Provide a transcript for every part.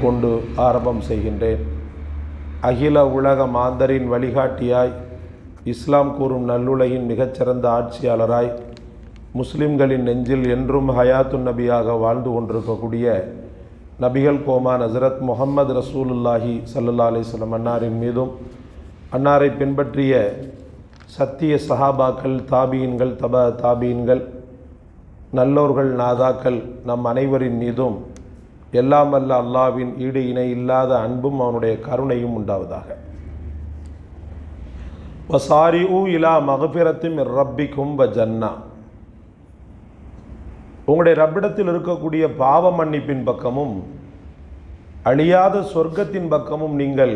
கொண்டு ஆரம்பம் செய்கின்றேன். அகில உலக மாந்தரின் வழிகாட்டியாய் இஸ்லாம் கூறும் நல்லுலகின் மிகச்சிறந்த ஆட்சியாளராய் முஸ்லிம்களின் நெஞ்சில் என்றும் ஹயாத்துன் நபியாக வாழ்ந்து கொண்டிருக்கக்கூடிய நபிகள் கோமான் ஹசரத் முகமது ரசூலுல்லாஹி சல்லா அலிஸ்லம் அன்னாரின் மீதும் அன்னாரை பின்பற்றிய சத்திய சஹாபாக்கள் தாபீன்கள் தப தாபீன்கள் நல்லோர்கள் நாதாக்கள் நம் அனைவரின் மீதும் எல்லாம் அல்ல அல்லாவின் ஈடு இணை இல்லாத அன்பும் அவனுடைய கருணையும் உண்டாவதாக. வசாரி ஊ இலா மகபிரத்தும் ரப்பி கும்ப ஜன்னா உங்களுடைய ரப்பிடத்தில் இருக்கக்கூடிய பாவ மன்னிப்பின் பக்கமும் அழியாத சொர்க்கத்தின் பக்கமும் நீங்கள்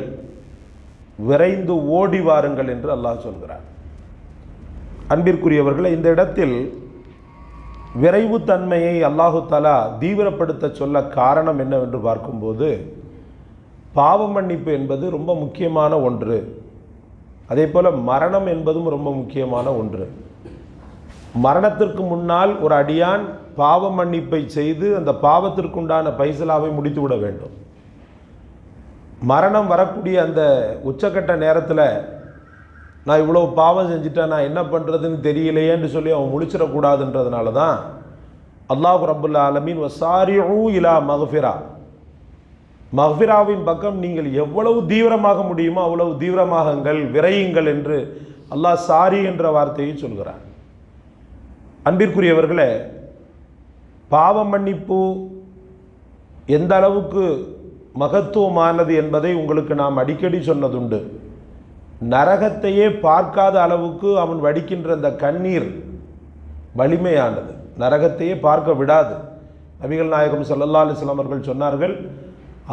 விரைந்து ஓடி வாருங்கள் என்று அல்லாஹ் சொல்கிறார் அன்பிற்குரியவர்களை இந்த இடத்தில் விரைவு தன்மையை அல்லாஹு தலா தீவிரப்படுத்த சொல்ல காரணம் என்னவென்று பார்க்கும்போது பாவ மன்னிப்பு என்பது ரொம்ப முக்கியமான ஒன்று. அதே போல் மரணம் என்பதும் ரொம்ப முக்கியமான ஒன்று. மரணத்திற்கு முன்னால் ஒரு அடியான் பாவ மன்னிப்பை செய்து அந்த பாவத்திற்குண்டான பைசலாவை முடித்துவிட வேண்டும். மரணம் வரக்கூடிய அந்த உச்சக்கட்ட நேரத்தில் நான் இவ்வளோ பாவம் செஞ்சுட்டேன் நான் என்ன பண்ணுறதுன்னு தெரியலையேன்னு சொல்லி அவன் முடிச்சிடக்கூடாதுன்றதுனால தான் அல்லாஹ் ரபுல்லா ஆலமீன் வசாரியூ இலா மஹ்ஃபிரா மஹ்ஃபிராவின் பக்கம் நீங்கள் எவ்வளவு தீவிரமாக முடியுமோ அவ்வளவு தீவிரமாகுங்கள் விரையுங்கள் என்று அல்லாஹ் சாரி என்ற வார்த்தையை சொல்கிறார் அன்பிற்குரியவர்களே பாவ மன்னிப்பு எந்த அளவுக்கு மகத்துவமானது என்பதை உங்களுக்கு நாம் அடிக்கடி சொன்னதுண்டு. நரகத்தையே பார்க்காத அளவுக்கு அவன் வடிக்கின்ற அந்த கண்ணீர் வலிமையானது. நரகத்தையே பார்க்க விடாது. நபிகள் நாயகம் சல்லல்லா அலிஸ்லாம் அவர்கள் சொன்னார்கள்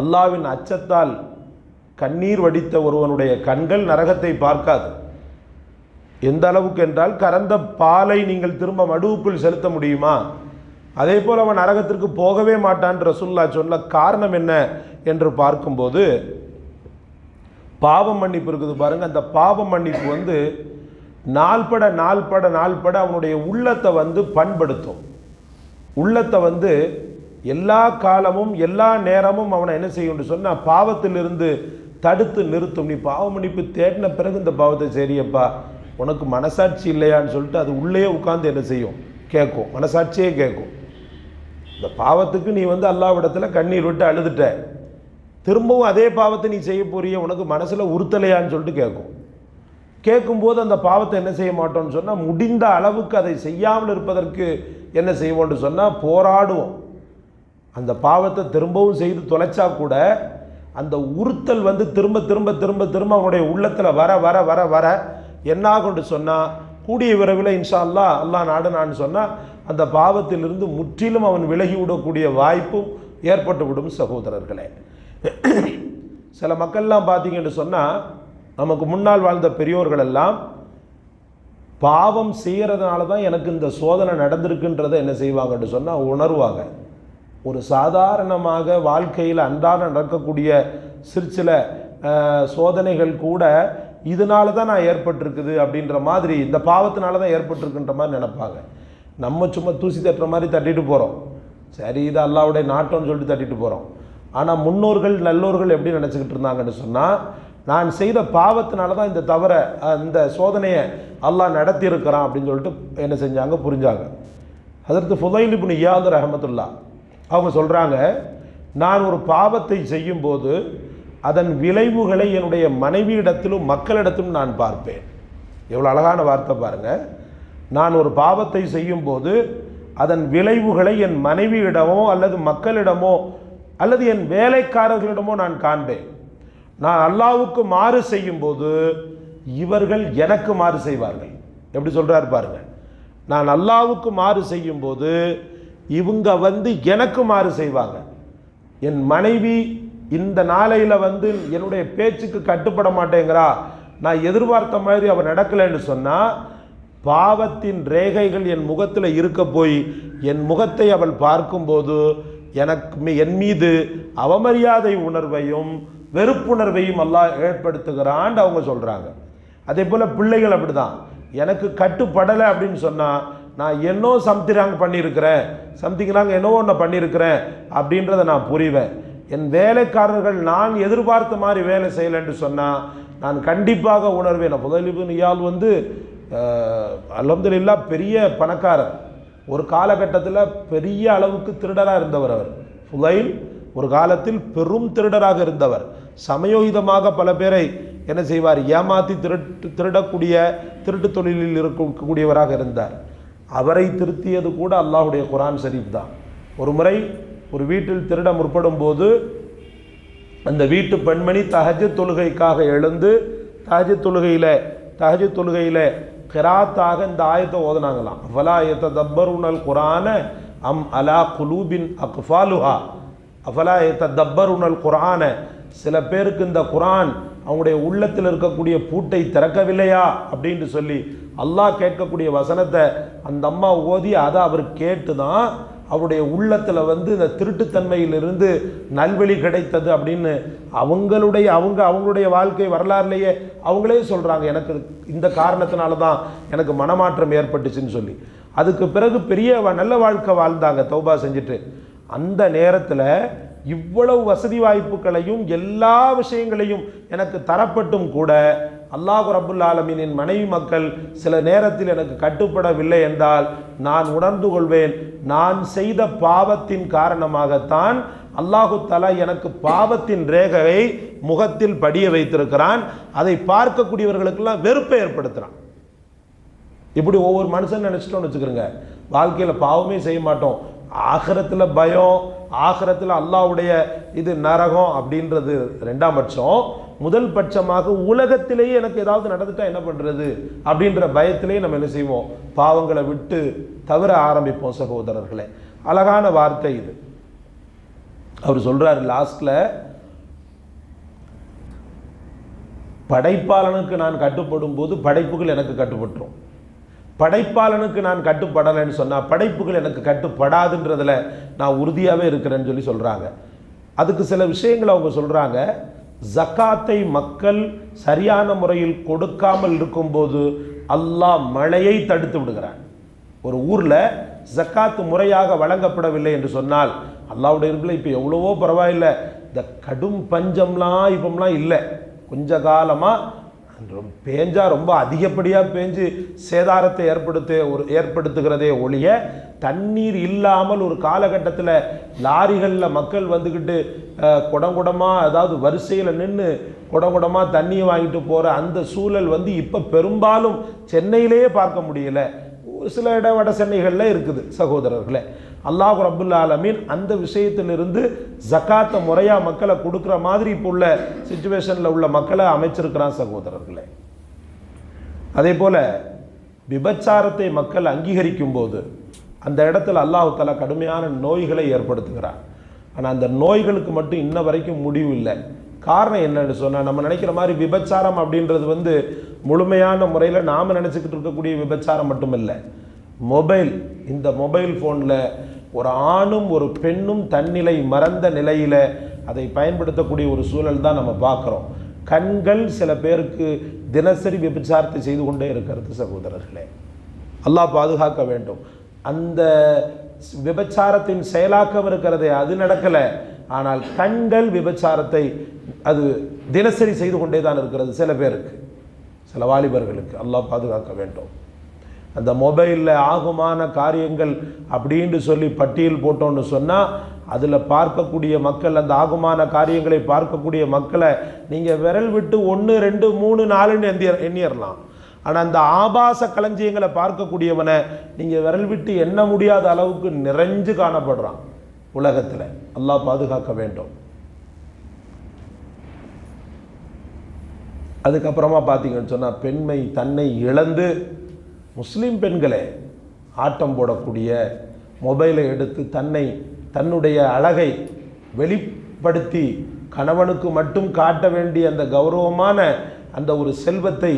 அல்லாவின் அச்சத்தால் கண்ணீர் வடித்த ஒருவனுடைய கண்கள் நரகத்தை பார்க்காது. எந்த அளவுக்கு என்றால் கறந்த பாலை நீங்கள் திரும்ப மடுவுக்குள் செலுத்த முடியுமா? அதே போல் அவன் நரகத்திற்கு போகவே மாட்டான். ரசுல்லா சொல்ல காரணம் என்ன என்று பார்க்கும்போது பாவ மன்னிப்பு இருக்குது பாருங்கள் அந்த பாவ மன்னிப்பு வந்து நாள்பட நாள்பட நாள்பட அவனுடைய உள்ளத்தை வந்து பண்படுத்தும். உள்ளத்தை வந்து எல்லா காலமும் எல்லா நேரமும் அவனை என்ன செய்யும்னு சொன்னால் பாவத்திலிருந்து தடுத்து நிறுத்தும். நீ பாவ மன்னிப்பு தேடின பிறகு இந்த பாவத்தை சரியப்பா உனக்கு மனசாட்சி இல்லையான்னு சொல்லிட்டு அது உள்ளே உட்காந்து என்ன செய்யும்? கேட்கும். மனசாட்சியே கேட்கும். இந்த பாவத்துக்கு நீ வந்து அல்லாவிடத்தில் கண்ணீர் விட்டு அழுதுட்ட. திரும்பவும் அதே பாவத்தை நீ செய்ய போறிய உனக்கு மனசில் உறுத்தலையான்னு சொல்லிட்டு கேட்கும் கேட்கும்போது அந்த பாவத்தை என்ன செய்ய மாட்டோம்னு சொன்னால் முடிந்த அளவுக்கு அதை செய்யாமல் இருப்பதற்கு என்ன செய்வோம்னு சொன்னால் போராடுவோம். அந்த பாவத்தை திரும்பவும் செய்து தொலைச்சா கூட அந்த உறுத்தல் வந்து திரும்ப திரும்ப திரும்ப திரும்ப அவனுடைய உள்ளத்தில் வர வர வர வர என்னாகும்னு கொண்டு சொன்னால் கூடிய விரைவில் இன்ஷா அல்லா அல்லா நாடுனான்னு சொன்னால் அந்த பாவத்திலிருந்து முற்றிலும் அவன் விலகி விடக்கூடிய வாய்ப்பும் ஏற்பட்டு விடும் சகோதரர்களே. சில மக்கள்லாம் பார்த்தீங்கன்னு சொன்னால் நமக்கு முன்னால் வாழ்ந்த பெரியோர்கள் எல்லாம் பாவம் செய்கிறதுனால தான் எனக்கு இந்த சோதனை நடந்திருக்குன்றதை என்ன செய்வாங்கன்னு சொன்னால் உணர்வாங்க. ஒரு சாதாரணமாக வாழ்க்கையில் அன்றாட நடக்கக்கூடிய சிற்சில சோதனைகள் கூட இதனால தான் நான் ஏற்பட்டிருக்குது அப்படின்ற மாதிரி இந்த பாவத்தினால தான் ஏற்பட்டிருக்குன்ற மாதிரி நினைப்பாங்க. நம்ம சும்மா தூசி தட்டுற மாதிரி தட்டிட்டு போகிறோம் சரி இது அல்லாவுடைய நாட்டம்னு சொல்லிட்டு தட்டிட்டு போகிறோம் ஆனால் முன்னோர்கள் நல்லோர்கள் எப்படி நினச்சிக்கிட்டு இருந்தாங்கன்னு சொன்னால் நான் செய்த பாவத்தினால தான் இந்த தவறை இந்த சோதனையை அல்லாஹ் நடத்தியிருக்கிறான் அப்படின்னு சொல்லிட்டு என்ன செஞ்சாங்க? புரிஞ்சாங்க. அதற்கு ஃபுதைல் இப்னு இயாது ரஹமத்துல்லா அவங்க சொல்கிறாங்க நான் ஒரு பாவத்தை செய்யும்போது அதன் விளைவுகளை என்னுடைய மனைவியிடத்திலும் மக்களிடத்திலும் நான் பார்ப்பேன். எவ்வளோ அழகான வார்த்தை பாருங்கள் நான் ஒரு பாவத்தை செய்யும்போது அதன் விளைவுகளை என் மனைவியிடமோ அல்லது மக்களிடமோ அல்லது என் வேலைக்காரர்களிடமோ நான் காண்பேன். நான் அல்லாவுக்கு மாறு செய்யும்போது இவர்கள் எனக்கு மாறு செய்வார்கள். எப்படி சொல்கிறார் பாருங்க. நான் அல்லாவுக்கு மாறு செய்யும்போது இவங்க வந்து எனக்கு மாறு செய்வாங்க. என் மனைவி இந்த நாளையில் வந்து என்னுடைய பேச்சுக்கு கட்டுப்பட மாட்டேங்கிறா. நான் எதிர்பார்த்த மாதிரி அவள் நடக்கலைன்னு சொன்னால் பாவத்தின் ரேகைகள் என் முகத்தில் இருக்க போய் என் முகத்தை அவள் பார்க்கும்போது எனக்கு என் மீது அவமரியாதை உணர்வையும் வெறுப்புணர்வையும் எல்லாம் ஏற்படுத்துகிறான்னு அவங்க சொல்கிறாங்க அதே போல் பிள்ளைகள் அப்படி தான் எனக்கு கட்டுப்படலை அப்படின்னு சொன்னால் நான் என்னோ சம்திங் ராங் பண்ணியிருக்கிறேன். சம்திங் ராங் என்னோ ஒன்று பண்ணியிருக்கிறேன் அப்படின்றத நான் புரிவேன். என் வேலைக்காரர்கள் நான் எதிர்பார்த்த மாதிரி வேலை செய்யலைன்னு சொன்னால் நான் கண்டிப்பாக உணர்வேன். புதலிபு இயால் வந்து அலமதுல்லா பெரிய பணக்காரர் ஒரு காலகட்டத்தில் பெரிய அளவுக்கு திருடராக இருந்தவர் அவர். புதைல் ஒரு காலத்தில் பெரும் திருடராக இருந்தவர். சமயோகிதமாக பல பேரை என்ன செய்வார்? ஏமாற்றி திருட்டு திருடக்கூடிய திருட்டு தொழிலில் இருக்கக்கூடியவராக இருந்தார். அவரை திருத்தியது கூட அல்லாஹுடைய குரான் ஷரீப் தான். ஒரு முறை ஒரு வீட்டில் திருட முற்படும் போது அந்த வீட்டு பெண்மணி தஹஜ் தொழுகைக்காக எழுந்து தஹஜ் தொழுகையில் தஹஜ் தொழுகையில் கிராத்தாக இந்த ஆயத்தை ஓதுனாங்களாம். அஃபலா எத்த தப்பருனல் குரான அம் அலா குலூபின் அக்ஃபாலுஹா. அஃபலா எத்த தப்பருனல் குரான. சில பேருக்கு இந்த குரான் அவங்களுடைய உள்ளத்தில் இருக்கக்கூடிய பூட்டை திறக்கவில்லையா? அப்படின்னு சொல்லி அல்லாஹ் கேட்கக்கூடிய வசனத்தை அந்த அம்மா ஓதி அதை அவர் கேட்டு தான் அவருடைய உள்ளத்தில் வந்து இந்த திருட்டுத்தன்மையிலிருந்து நல்வழி கிடைத்தது அப்படின்னு அவங்களுடைய அவங்க அவங்களுடைய வாழ்க்கை வரலாறுலேயே அவங்களே சொல்கிறாங்க எனக்கு இந்த காரணத்தினால தான் எனக்கு மனமாற்றம் ஏற்பட்டுச்சுன்னு சொல்லி. அதுக்கு பிறகு பெரிய நல்ல வாழ்க்கை வாழ்ந்தாங்க தௌபா செஞ்சுட்டு. அந்த நேரத்தில் இவ்வளவு வசதி வாய்ப்புகளையும் எல்லா விஷயங்களையும் எனக்கு தரப்பட்டும் கூட அல்லாஹு ரபுல் ஆலமீனின் மனைவி மக்கள் சில நேரத்தில் எனக்கு கட்டுப்படவில்லை என்றால் நான் உணர்ந்து கொள்வேன். நான் செய்த பாவத்தின் காரணமாகத்தான் அல்லாஹு தலா எனக்கு பாவத்தின் ரேகையை முகத்தில் படிய வைத்திருக்கிறான். அதை பார்க்கக்கூடியவர்களுக்கெல்லாம் வெறுப்பை ஏற்படுத்துகிறான் இப்படி ஒவ்வொரு மனுஷன் நினச்சிட்டோம்னு வச்சுக்கிறோங்க வாழ்க்கையில் பாவமே செய்ய மாட்டோம். ஆகரத்தில் பயம் ஆகரத்தில் அல்லாவுடைய இது நரகம் அப்படின்றது ரெண்டாம் பட்சம். முதல் பட்சமாக உலகத்திலேயே எனக்கு ஏதாவது நடந்துட்டா என்ன பண்ணுறது அப்படின்ற பயத்திலேயே நம்ம என்ன செய்வோம்? பாவங்களை விட்டு தவிர ஆரம்பிப்போம் சகோதரர்களே. அழகான வார்த்தை இது. அவர் சொல்றாரு லாஸ்ட்ல படைப்பாளனுக்கு நான் கட்டுப்படும் போது படைப்புகள் எனக்கு கட்டுப்பட்டுரும். படைப்பாளனுக்கு நான் கட்டுப்படலைன்னு சொன்னால் படைப்புகள் எனக்கு கட்டுப்படாதுன்றதில் நான் உறுதியாகவே இருக்கிறேன்னு சொல்லி சொல்கிறாங்க அதுக்கு சில விஷயங்களை அவங்க சொல்கிறாங்க ஜக்காத்தை மக்கள் சரியான முறையில் கொடுக்காமல் இருக்கும்போது அல்லாஹ் மழையை தடுத்து விடுகிறான். ஒரு ஊரில் ஜக்காத்து முறையாக வழங்கப்படவில்லை என்று சொன்னால் அல்லாவுடைய இருப்பில் இப்போ எவ்வளவோ பரவாயில்லை. இந்த கடும் பஞ்சம்லாம் இப்போம்லாம் இல்லை. கொஞ்ச காலமாக ரொம்ப பேஞ்சா ரொம்ப அதிகப்படியாக பேஞ்சு சேதாரத்தை ஏற்படுத்த ஒரு ஏற்படுத்துகிறதே ஒழிய தண்ணீர் இல்லாமல் ஒரு காலகட்டத்தில் லாரிகளில் மக்கள் வந்துக்கிட்டு குடங்குடமாக அதாவது வரிசையில் நின்று குடங்குடமாக தண்ணியை வாங்கிட்டு போகிற அந்த சூழல் வந்து இப்போ பெரும்பாலும் சென்னையிலேயே பார்க்க முடியல. ஒரு சில இட வட சென்னைகளில் இருக்குது சகோதரர்களே. அல்லாஹ் ரபுல் ஆலமீன் அந்த விஷயத்திலிருந்து ஜக்காத்தை முறையாக மக்களை கொடுக்குற மாதிரி இப்போ உள்ள சுச்சுவேஷனில் உள்ள மக்களை அமைச்சிருக்கிறான் சகோதரர்களே. அதே போல் விபச்சாரத்தை மக்கள் அங்கீகரிக்கும் போது அந்த இடத்துல அல்லாஹ் தலா கடுமையான நோய்களை ஏற்படுத்துகிறார் ஆனால் அந்த நோய்களுக்கு மட்டும் இன்ன வரைக்கும் முடிவு இல்லை. காரணம் என்னன்னு சொன்னால் நம்ம நினைக்கிற மாதிரி விபச்சாரம் அப்படின்றது வந்து முழுமையான முறையில் நாம் நினச்சிக்கிட்டு இருக்கக்கூடிய விபச்சாரம் மட்டும் இல்லை மொபைல் இந்த மொபைல் ஃபோனில் ஒரு ஆணும் ஒரு பெண்ணும் தன்னிலை மறந்த நிலையில் அதை பயன்படுத்தக்கூடிய ஒரு சூழல் தான் நம்ம பார்க்குறோம். கண்கள் சில பேருக்கு தினசரி விபச்சாரத்தை செய்து கொண்டே இருக்கிறது சகோதரர்களே. அல்லாஹ் பாதுகாக்க வேண்டும். அந்த விபச்சாரத்தின் செயலாக்கம் இருக்கிறதே அது நடக்கலை. ஆனால் கண்கள் விபச்சாரத்தை அது தினசரி செய்து கொண்டே தான் இருக்கிறது சில பேருக்கு சில வாலிபர்களுக்கு. அல்லாஹ் பாதுகாக்க வேண்டும். அந்த மொபைலில் ஆகுமான காரியங்கள் அப்படின்னு சொல்லி பட்டியல் போட்டோன்னு சொன்னால் அதில் பார்க்கக்கூடிய மக்கள் அந்த ஆகுமான காரியங்களை பார்க்கக்கூடிய மக்களை நீங்கள் விரல் விட்டு ஒன்று ரெண்டு மூணு நாலுன்னு எண்ணிய எண்ணிடலாம் ஆனால் அந்த ஆபாச களஞ்சியங்களை பார்க்கக்கூடியவனை நீங்கள் விரல் விட்டு எண்ண முடியாத அளவுக்கு நிறைஞ்சு காணப்படுறான் உலகத்தில். அல்லாஹ் பாதுகாக்க வேண்டும். அதுக்கப்புறமா பார்த்தீங்கன்னு சொன்னால் பெண்மை தன்னை இழந்து முஸ்லீம் பெண்களே ஆட்டம் போடக்கூடிய மொபைலை எடுத்து தன்னை தன்னுடைய அழகை வெளிப்படுத்தி கணவனுக்கு மட்டும் காட்ட வேண்டிய அந்த கௌரவமான அந்த ஒரு செல்வத்தை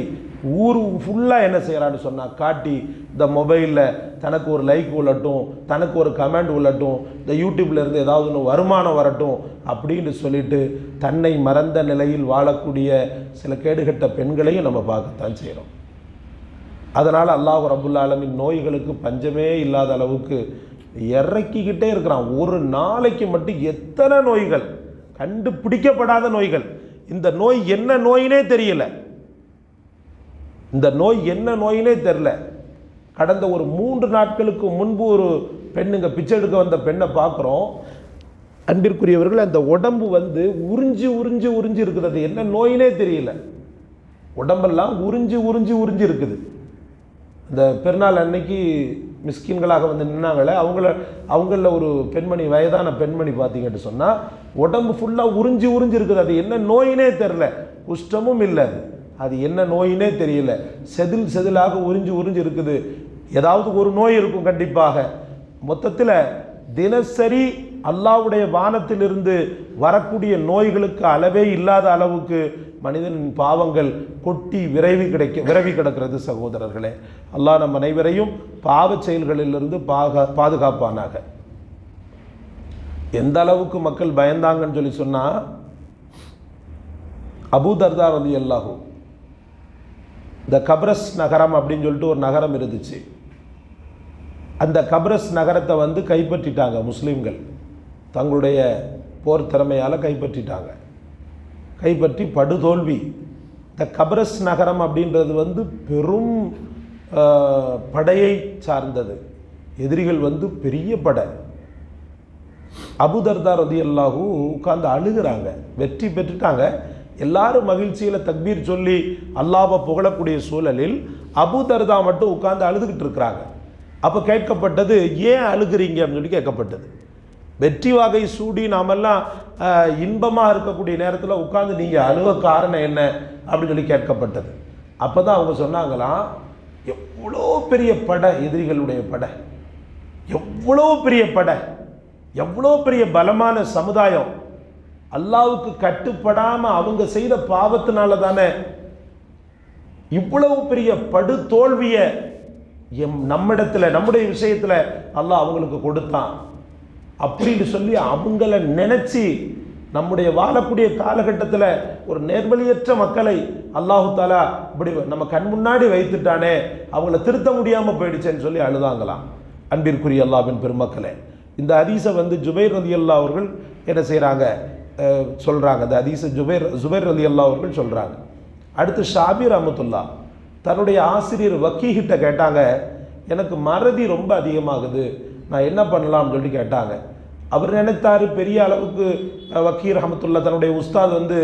ஊர் ஃபுல்லாக என்ன செய்கிறான்னு சொன்னால் காட்டி இந்த மொபைலில் தனக்கு ஒரு லைக் உள்ளட்டும் தனக்கு ஒரு கமெண்ட் உள்ளட்டும் இந்த யூடியூப்லேருந்து ஏதாவது ஒன்று வருமானம் வரட்டும் அப்படின்னு சொல்லிட்டு தன்னை மறந்த நிலையில் வாழக்கூடிய சில கேடுகட்ட பெண்களையும் நம்ம பார்க்கத்தான் செய்கிறோம் அதனால் அல்லாஹ் ரபுல் ஆலமின் நோய்களுக்கு பஞ்சமே இல்லாத அளவுக்கு இறக்கிக்கிட்டே இருக்கிறான். ஒரு நாளைக்கு மட்டும் எத்தனை நோய்கள்? கண்டுபிடிக்கப்படாத நோய்கள். இந்த நோய் என்ன நோயினே தெரியல. இந்த நோய் என்ன நோயினே தெரில கடந்த ஒரு மூன்று நாட்களுக்கு முன்பு ஒரு பெண்ணுங்க பிச்சை எடுக்க வந்த பெண்ணை பார்க்குறோம். அன்பிற்குரியவர்கள் அந்த உடம்பு வந்து உறிஞ்சி உறிஞ்சி உறிஞ்சி இருக்குது. அது என்ன நோயினே தெரியல. உடம்பெல்லாம் உறிஞ்சி உறிஞ்சி உறிஞ்சி இருக்குது. இந்த பெருநாள் அன்னைக்கு மிஸ்கின்களாக வந்து நின்னாங்களே அவங்கள அவங்கள ஒரு பெண்மணி வயதான பெண்மணி பார்த்தீங்கன்னு சொன்னால் உடம்பு ஃபுல்லாக உறிஞ்சி உறிஞ்சி இருக்குது. அது என்ன நோயினே தெரில குஷ்டமும் இல்லை அது. அது என்ன நோயினே தெரியல. செதில் செதிலாக உறிஞ்சி உறிஞ்சி இருக்குது. ஏதாவது ஒரு நோய் இருக்கும் கண்டிப்பாக. மொத்தத்தில் தினசரி அல்லாவுடைய வானத்திலிருந்து வரக்கூடிய நோய்களுக்கு அளவே இல்லாத அளவுக்கு மனிதனின் பாவங்கள் கொட்டி விரைவி கிடைக்க விரைவி கிடக்கிறது சகோதரர்களே. அல்லாஹ் நம் அனைவரையும் பாவ செயல்களிலிருந்து பாக பாதுகாப்பானாக. எந்த அளவுக்கு மக்கள் பயந்தாங்கன்னு சொல்லி சொன்னால் அபூ தர்தா ரதி அல்லாஹூ இந்த கப்ரஸ் நகரம் அப்படின்னு சொல்லிட்டு ஒரு நகரம் இருந்துச்சு. அந்த கப்ரஸ் நகரத்தை வந்து கைப்பற்றிட்டாங்க முஸ்லீம்கள். தங்களுடைய போர் திறமையால் கைப்பற்றிட்டாங்க. கைப்பற்றி படுதோல்வி. இந்த கபரஸ் நகரம் அப்படின்றது வந்து பெரும் படையை சார்ந்தது. எதிரிகள் வந்து பெரிய படை. அபுதர்தா ரதி அல்லாஹூ உட்காந்து அழுகிறாங்க. வெற்றி பெற்றுட்டாங்க. எல்லாரும் மகிழ்ச்சியில் தக்பீர் சொல்லி அல்லாவை புகழக்கூடிய சூழலில் அபுதர்தா மட்டும் உட்கார்ந்து அழுதுகிட்டு இருக்கிறாங்க. அப்போ கேட்கப்பட்டது ஏன் அழுகிறீங்க? அப்படின்னு சொல்லி கேட்கப்பட்டது. வெற்றி வகை சூடி நாமெல்லாம் இன்பமாக இருக்கக்கூடிய நேரத்தில் உட்காந்து நீங்கள் அழுவ காரணம் என்ன? அப்படின்னு சொல்லி கேட்கப்பட்டது. அப்போ தான் அவங்க சொன்னாங்களாம் எவ்வளோ பெரிய படை எதிரிகளுடைய படை. எவ்வளோ பெரிய படை. எவ்வளோ பெரிய பலமான சமுதாயம். அல்லாவுக்கு கட்டுப்படாமல் அவங்க செய்த பாவத்தினால தானே இவ்வளவு பெரிய படு தோல்வியை எம் நம்மிடத்தில் நம்முடைய விஷயத்தில் அல்லாஹ் அவங்களுக்கு கொடுத்தான். அப்படின்னு சொல்லி அவங்கள நினைச்சி நம்முடைய வாழக்கூடிய காலகட்டத்தில் ஒரு நேர்வழியற்ற மக்களை அல்லாஹு தாலா இப்படி நம்ம கண் முன்னாடி வைத்துட்டானே அவங்கள திருத்த முடியாமல் போயிடுச்சேன்னு சொல்லி அழுதாங்களாம். அன்பிற்குரிய அல்லாவின் பெருமக்களே இந்த அதீசை வந்து ஜுபைர் ரதி அல்லா அவர்கள் என்ன செய்கிறாங்க சொல்கிறாங்க இந்த ஹதீஸை ஜுபைர் ஜுபைர் ரதி அல்லா அவர்கள் சொல்கிறாங்க அடுத்து ஷாபீர் அமத்துல்லா தன்னுடைய ஆசிரியர் வக்கீகிட்ட கேட்டாங்க எனக்கு மறதி ரொம்ப அதிகமாகுது. நான் என்ன பண்ணலாம்னு சொல்லி கேட்டாங்க. அவர் நினைத்தார் பெரிய அளவுக்கு வக்கீர் அஹமத்துல்லா தன்னுடைய உஸ்தாத் வந்து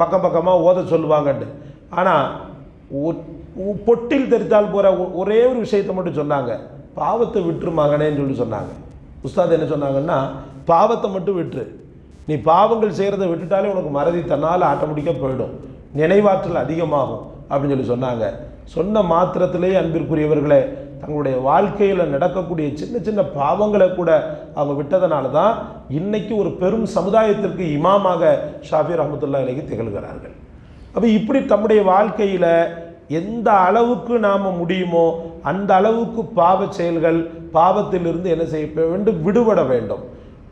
பக்கம் பக்கமாக ஓத சொல்லுவாங்கன்ட்டு. ஆனால் பொட்டில் தெரித்தால் போகிற ஒரே ஒரு விஷயத்தை மட்டும் சொன்னாங்க. பாவத்தை விட்டுரு மகனேன்னு சொல்லி சொன்னாங்க. உஸ்தாத் என்ன சொன்னாங்கன்னா பாவத்தை மட்டும் விட்டுரு. நீ பாவங்கள் செய்கிறத விட்டுட்டாலே உனக்கு மறதி தன்னால் ஆட்டோமேட்டிக்காக போயிடும். நினைவாற்றல் அதிகமாகும் அப்படின்னு சொல்லி சொன்னாங்க. சொன்ன மாத்திரத்திலேயே அன்பிற்குரியவர்களே தங்களுடைய வாழ்க்கையில் நடக்கக்கூடிய சின்ன சின்ன பாவங்களை கூட அவங்க விட்டதனால தான் இன்றைக்கி ஒரு பெரும் சமுதாயத்திற்கு இமாமாக ஷாஃபி ரஹமத்துல்லா இலைக்கு திகழ்கிறார்கள். அப்போ இப்படி தம்முடைய வாழ்க்கையில் எந்த அளவுக்கு நாம் முடியுமோ அந்த அளவுக்கு பாவ செயல்கள் பாவத்திலிருந்து என்ன செய்ய வேண்டும்? விடுபட வேண்டும்.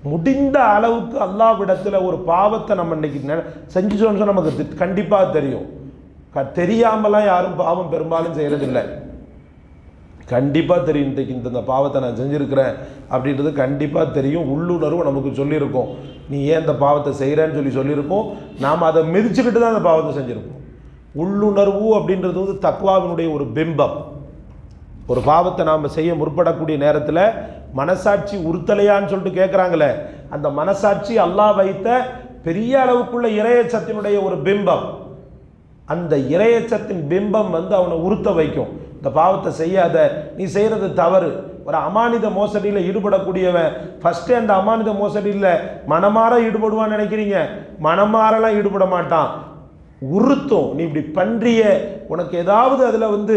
முடிந்த அளவுக்கு அல்லாவிடத்தில் ஒரு பாவத்தை நம்ம இன்னைக்கு நெ- சொன்னால் நமக்கு தி- தெரியும். க தெரியாமலாம் யாரும் பாவம் பெரும்பாலும் செய்கிறதில்லை கண்டிப்பாக தெரியும். இன்றைக்கு இந்த இந்த பாவத்தை நான் செஞ்சுருக்கிறேன் அப்படின்றது கண்டிப்பாக தெரியும். உள்ளுணர்வு நமக்கு சொல்லியிருக்கோம். நீ ஏன் இந்த பாவத்தை செய்கிறேன்னு சொல்லி சொல்லியிருக்கோம். நாம் அதை மிதிச்சுக்கிட்டு தான் அந்த பாவத்தை செஞ்சுருக்கோம். உள்ளுணர்வு அப்படின்றது வந்து தக்குவாவினுடைய ஒரு பிம்பம். ஒரு பாவத்தை நாம் செய்ய முற்படக்கூடிய நேரத்தில் மனசாட்சி உறுத்தலையான்னு சொல்லிட்டு கேட்குறாங்களே அந்த மனசாட்சி அல்லாஹ் வைத்த பெரிய அளவுக்குள்ள இறையச்சத்தினுடைய ஒரு பிம்பம். அந்த இறையச்சத்தின் பிம்பம் வந்து அவனை உறுத்த வைக்கும். இந்த பாவத்தை செய்யாத நீ செய்கிறது தவறு. ஒரு அமானித மோசடியில் ஈடுபடக்கூடியவன் ஃபஸ்ட்டு அந்த அமானித மோசடியில் மனமாற ஈடுபடுவான்னு நினைக்கிறீங்க? மனமாறலாம் ஈடுபட மாட்டான். உறுத்தும். நீ இப்படி பன்றிய உனக்கு ஏதாவது அதில் வந்து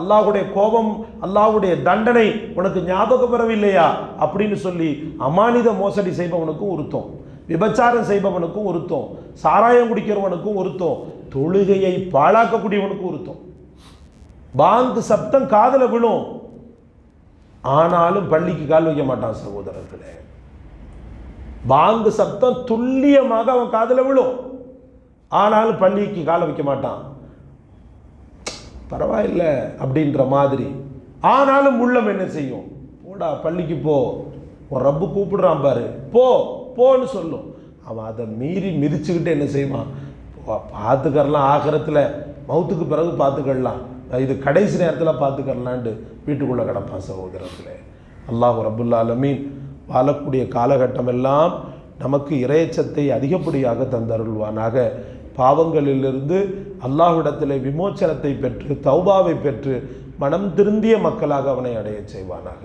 அல்லாஹ்வுடைய கோபம் அல்லாஹுடைய தண்டனை உனக்கு ஞாபகம் வரவில்லையா? அப்படின்னு சொல்லி அமானித மோசடி செய்பவனுக்கும் உறுத்தும். விபச்சாரம் செய்பவனுக்கும் உறுத்தும். சாராயம் குடிக்கிறவனுக்கும் உறுத்தும். தொழுகையை பாழாக்கக்கூடியவனுக்கும் உறுத்தும். பாங்கு சப்தம் காதல விழும். ஆனாலும் பள்ளிக்கு கால் வைக்க மாட்டான் சகோதரர்களே. பாங்கு சப்தம் துல்லியமாக அவன் காதல விழும். ஆனாலும் பள்ளிக்கு காலை வைக்க மாட்டான். பரவாயில்ல அப்படின்ற மாதிரி. ஆனாலும் உள்ளம் என்ன செய்யும்? போடா பள்ளிக்கு போ. உன் ரப்பு கூப்பிடுறான் பாரு. போ போன்னு சொல்லும். அவன் அதை மீறி மிதிச்சுக்கிட்டு என்ன செய்வான்? பார்த்துக்கறலாம் ஆகிறத்துல மவுத்துக்கு பிறகு பார்த்துக்கலாம் இது கடைசி நேரத்தில் பார்த்துக்கலான்ட்டு வீட்டுக்குள்ளே கிடப்பான் சகோதரத்தில் அல்லாஹ் ரபுல்லாலமீன் வாழக்கூடிய காலகட்டமெல்லாம் நமக்கு இறையச்சத்தை அதிகப்படியாக தந்தருள்வானாக. பாவங்களிலிருந்து அல்லாஹ்விடத்தில் விமோச்சனத்தை பெற்று தௌபாவை பெற்று மனம் திருந்திய மக்களாக அவனை அடைய செய்வானாக.